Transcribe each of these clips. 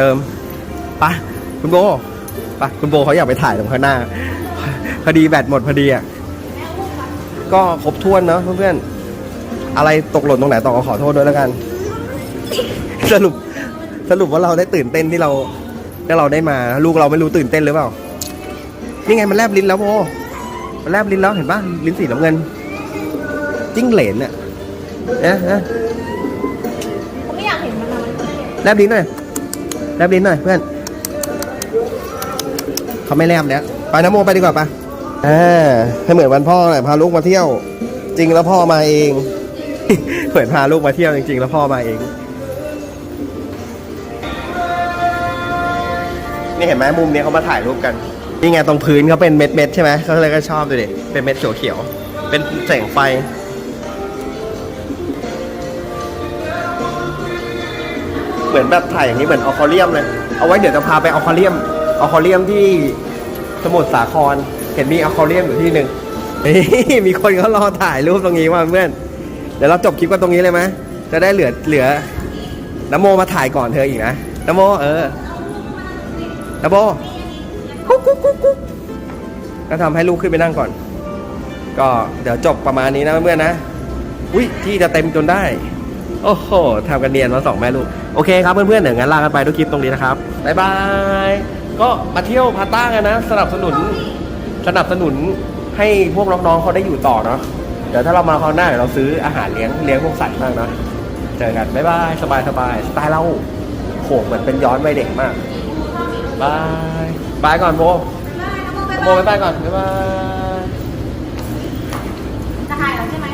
เติมไปะคุณโบไปะคุณโบเขาอยากไปถ่ายตรงข้างหน้า พอดีแบตหมดพอดีอะ ก็ครบถ้วนเนาะเพื่อนๆ อะไรตกหล่นตรงไหนต่อก็ขอโทษด้วยแล้วกัน สรุปสรุปว่าเราได้ตื่นเต้นที่เราที่เราได้มา ลูกเราไม่รู้ตื่นเต้นหรือเปล่า นี่ไงมันแลบลิ้นแล้วโบมันแลบลิ้นแล้วเห็นปะลิ้นสีน้ำเงิน จิ้งเหลนเนี่ยเอ๊ะเอ๊ะเขาไม่อยากเห็นมันนะมันไม่เห็นแลบลิ้นหน่อย แลบลิ้นหน่อยเพื่อน เขาไม่แลบแล้วไปนะโมไปดีกว่าปะอ่าให้เหมือนวันพ่อหน่อยพาลูกมาเที่ยว จริงแล้วพ่อมาเอง เหมือนพาลูกมาเที่ยวจริง ๆ แล้วพ่อมาเอง นี่เห็นไหมมุมเนี้ยเขามาถ่ายรูปกัน นี่ไงตรงพื้นเขาเป็นเม็ดเม็ดๆใช่ไหมเขาเลยก็ชอบดูดิเป็นเม็ดเขียวๆเป็นแสงไฟ เหมือนแบบถ่ายอย่างนี้เหมือนออคอเรียมเลย เอาไว้เดี๋ยวจะพาไปออคอเรียมออคอเรียมที่สมุทรสาคร เห็นมีออคอเรียมอยู่ที่หนึ่งนี่มีคนเขารอถ่ายรูปตรงนี้ว่าเพื่อน เดี๋ยวเราจบคลิปกันตรงนี้เลยไหมจะได้เหลือเหลือน้ำโมมาถ่ายก่อนเธออีกนะน้ำโมเออน้ำโมกุ๊กกุ๊กกุ๊กกุ๊กก็ทำให้ลูกขึ้นไปนั่งก่อน ก็เดี๋ยวจบประมาณนี้นะเพื่อนๆนะ อุ้ยที่จะเต็มจนได้ โอ้โหทำกันเนียนมาสองแม่ลูก โอเคครับเพื่อนๆเดี๋ยวงั้นลากันไปด้วยคลิปตรงนี้นะครับบ๊ายบาย ก็มาเที่ยวพาต้ากันนะ สนับสนุนสนับสนุนให้พวกน้องๆเขาได้อยู่ต่อเนาะเดี๋ยวถ้าเรามาคราวหน้าเดี๋ยวเราซื้ออาหารเลี้ยงเลี้ยงพวกสัตว์บ้างเนาะเจอกันบ๊ายบายสบายสบายสไตล์เราโหเหมือนเป็นย้อนวัยเด็กมากบายบายก่อนโบโบบ๊ายบายก่อนบ๊ายบาย จะถ่ายแล้วใช่ไหม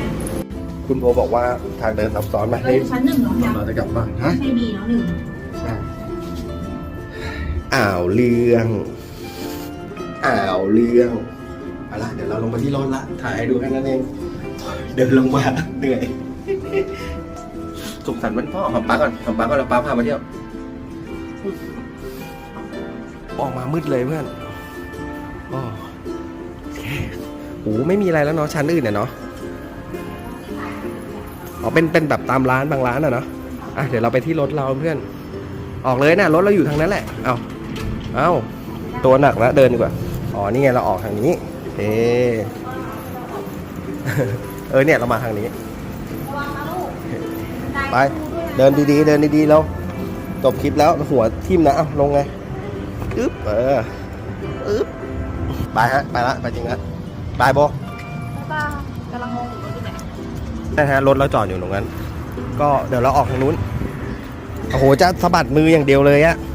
คุณโบบอกว่าทางเดินซับซ้อนมาเราอยู่ชั้นหนึ่งเหรอเนี่ยเราจะกลับบ้านฮะใช่บีเนาะหนึ่งอ่าวเรื่องอ่าวเรื่องเอาละเดี๋ยวเราลงไปที่รถละถ่ายให้ดูแค่นั้นเองเดินลงมาเหนื่อยสุขสันต์วันพ่อหอมป้าก่อนหอมป้าก่อนแล้วป้าพามาเที่ยวออกมามืดเลยเพื่อนโอ้โอเคโอ้ไม่มีอะไรแล้วเนาะชั้นอื่นเนี่ยเนาะ อ๋อเป็นเป็นแบบตามร้านบางร้านอะเนาะอะเดี๋ยวเราไปที่รถเราเพื่อน ออกเลยนะรถเราอยู่ทางนั้นแหละ เอาเอาตัวหนักแล้วเดินดีกว่า อ๋อนี่ไงเราออกทางนี้เอเออเนี่ยเรามาทางนี้ ไปเดินดีๆ เดินดีๆแล้วจบคลิปแล้วหัวทิ่มนะเอาลงไงอึ๊บเอออึ๊บไปฮะไปละไปจริงละบายโบป้ากำลังงง อยู่ว่าอยู่ไหนนะฮะรถเราจอดอยู่ตรงนั้น ก็เดี๋ยวเราออกทางนู้น โอ้โหจะสะบัดมืออย่างเดียวเลยอะ